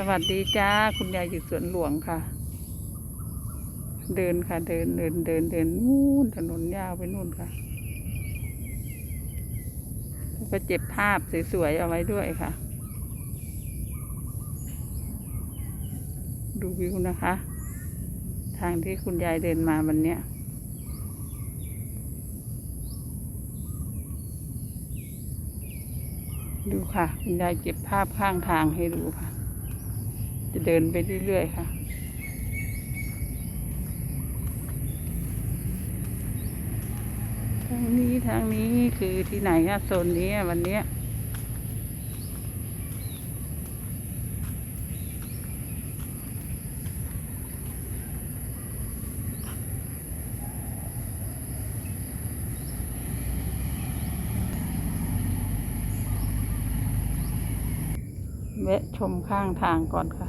สวัสดีจ้า คุณยายอยู่สวนหลวงค่ะ เดินค่ะ เดินเดินเดินเดินนู่นถนนยาวไปนู่นค่ะแล้วก็เจ็บภาพสวยๆเอาไว้ด้วยค่ะ ดูวิวนะคะ ทางที่คุณยายเดินมาวันเนี้ยดูค่ะ คุณยายเก็บภาพข้างทางให้ดูค่ะ จะเดินไปเรื่อย ๆ ค่ะ ทางนี้ทางนี้คือที่ไหนอะโซนนี้วันเนี้ย แวะชมข้างทางก่อนค่ะ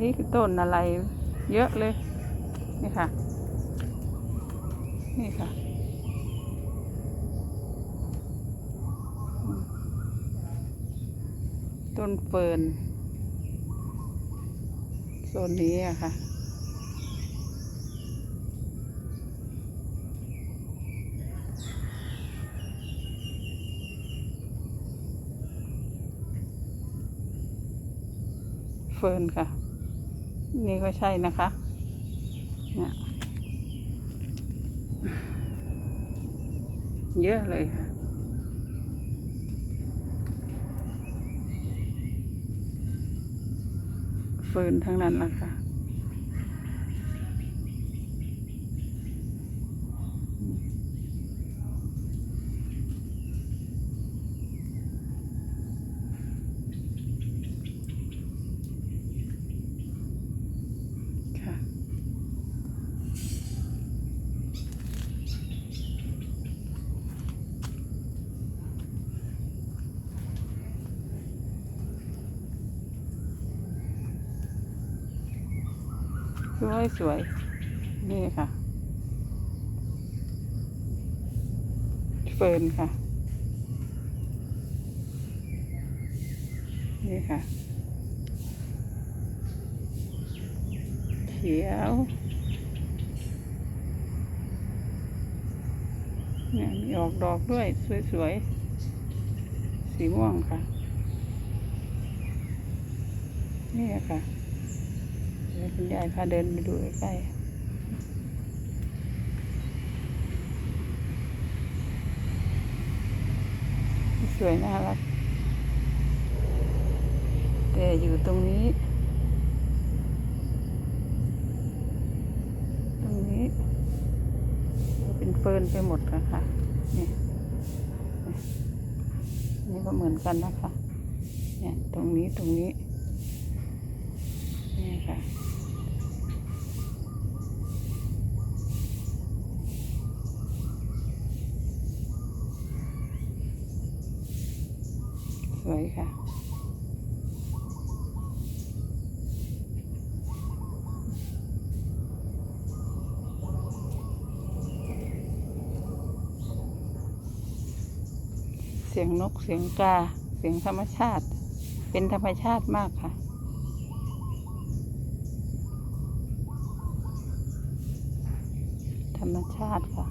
นี่คือต้นอะไรเยอะเลย นี่ค่ะ นี่ค่ะ ต้นเฟิร์นโซนนี้อะค่ะ ฟิร์นค่ะ นี่ก็ใช่นะคะเนี่ยเยอะเลยค่ะเฟิร์นทั้งนั้นละค่ะค่ะ สวยสวยนี่ค่ะ เฟิร์นค่ะ นี่ค่ะ เขียวเนี่ยมีออกดอกด้วย สวยๆ สีม่วงค่ะ นี่ค่ะ คุณยายพาเดินไปดูใกล้สวยน่ารัก แต่อยู่ตรงนี้ ตรงนี้ เป็นเฟิร์นไปหมดค่ะค่ะนี่นี่ก็เหมือนกันนะคะเนี่ยตรงนี้ตรงนี้นี่ค่ะ สวยค่ะ เสียงนกเสียงกา เสียงธรรมชาติ เป็นธรรมชาติมากค่ะ ธรรมชาติค่ะ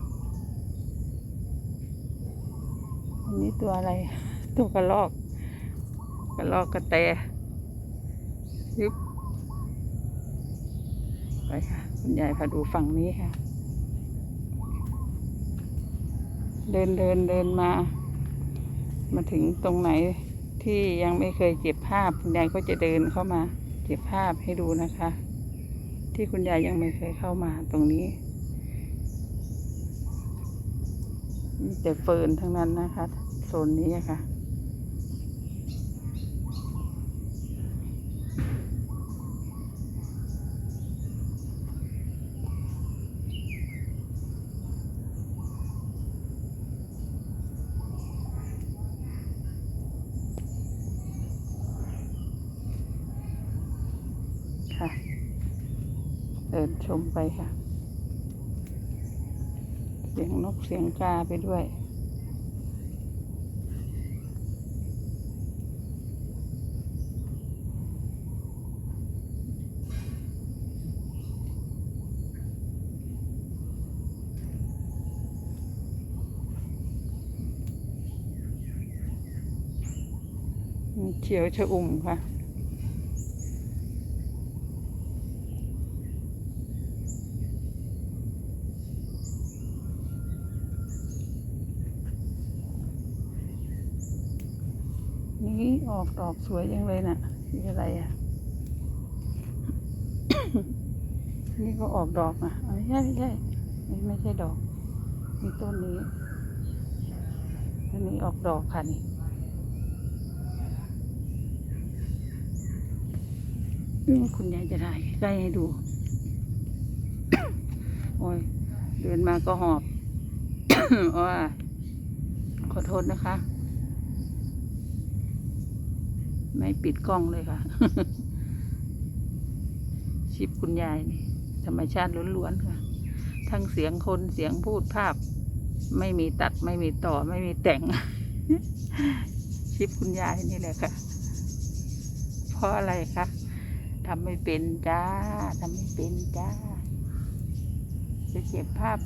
อันนี้ตัวอะไร ตัวกระรอก กระรอกกระแตยึบไปค่ะคุณยายพาดูฝั่งนี้ค่ะ เดินเดินเดินมา มาถึงตรงไหนที่ยังไม่เคยเก็บภาพ คุณยายก็จะเดินเข้ามาเก็บภาพให้ดูนะคะ ที่คุณยายยังไม่เคยเข้ามาตรงนี้มีแต่เฟิร์นทั้งนั้นนะคะโซนนี้ค่ะินชมไปค่ะ เสียงนกเสียงกาไปด้วยเขียวชะอุ่มค่ะ นี่ออกดอกสวยจังเลยน่ะนี่อะไรอะ นี่ก็ออกดอกอะไม่ใช่ไม่ใช่นี่ไม่ใช่ดอกนี่ต้นนี้อันนี้ออกดอกค่ะนี่คุณยายจะถ่ายใกล้ให้ดู โอ้ย เดินมาก็หอบว่าขอโทษนะคะ ไม่ปิดกล้องเลยค่ะ ชิปคุณยายนี่ธรรมชาติล้วนๆค่ะ ทั้งเสียงคนเสียงพูดภาพ ไม่มีตัดไม่มีต่อไม่มีแต่ง ชิปคุณยายนี่แหละค่ะ เพราะอะไรคะทำไม่เป็นจ้าทำไม่เป็นจ้า จะเก็บภาพ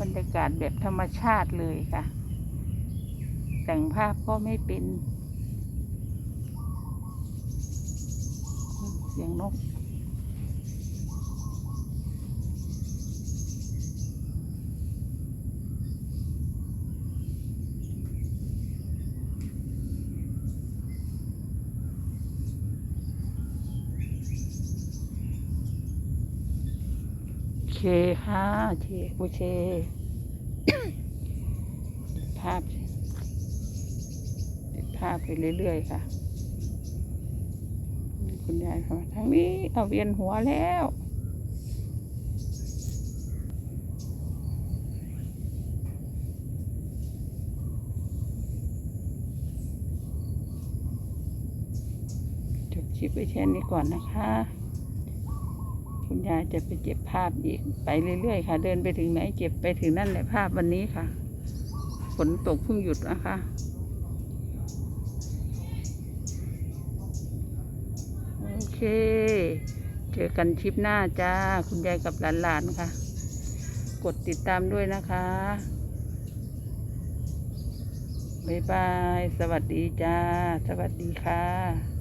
บรรยากาศแบบธรรมชาติเลยค่ะ แต่งภาพก็ไม่เป็น เสียงนกโอเคค่ะเชโอเคภาพภาพไปเรื่อย ๆ ค่ะ คุณยายเขาทางนี้เอาเวียนหัวแล้วจบคลิปไว้แค่นี้ก่อนนะคะ คุณยายจะไปเก็บภาพอีก ไปเรื่อยๆค่ะ เดินไปถึงไหนเก็บไปถึงนั่นแหละภาพวันนี้ค่ะ ฝนตกเพิ่งหยุดนะคะ เค เจอกันคลิปหน้าจ้า คุณยายกับหลานๆค่ะ กดติดตามด้วยนะคะ บ๊ายบาย สวัสดีจ้า สวัสดีค่ะ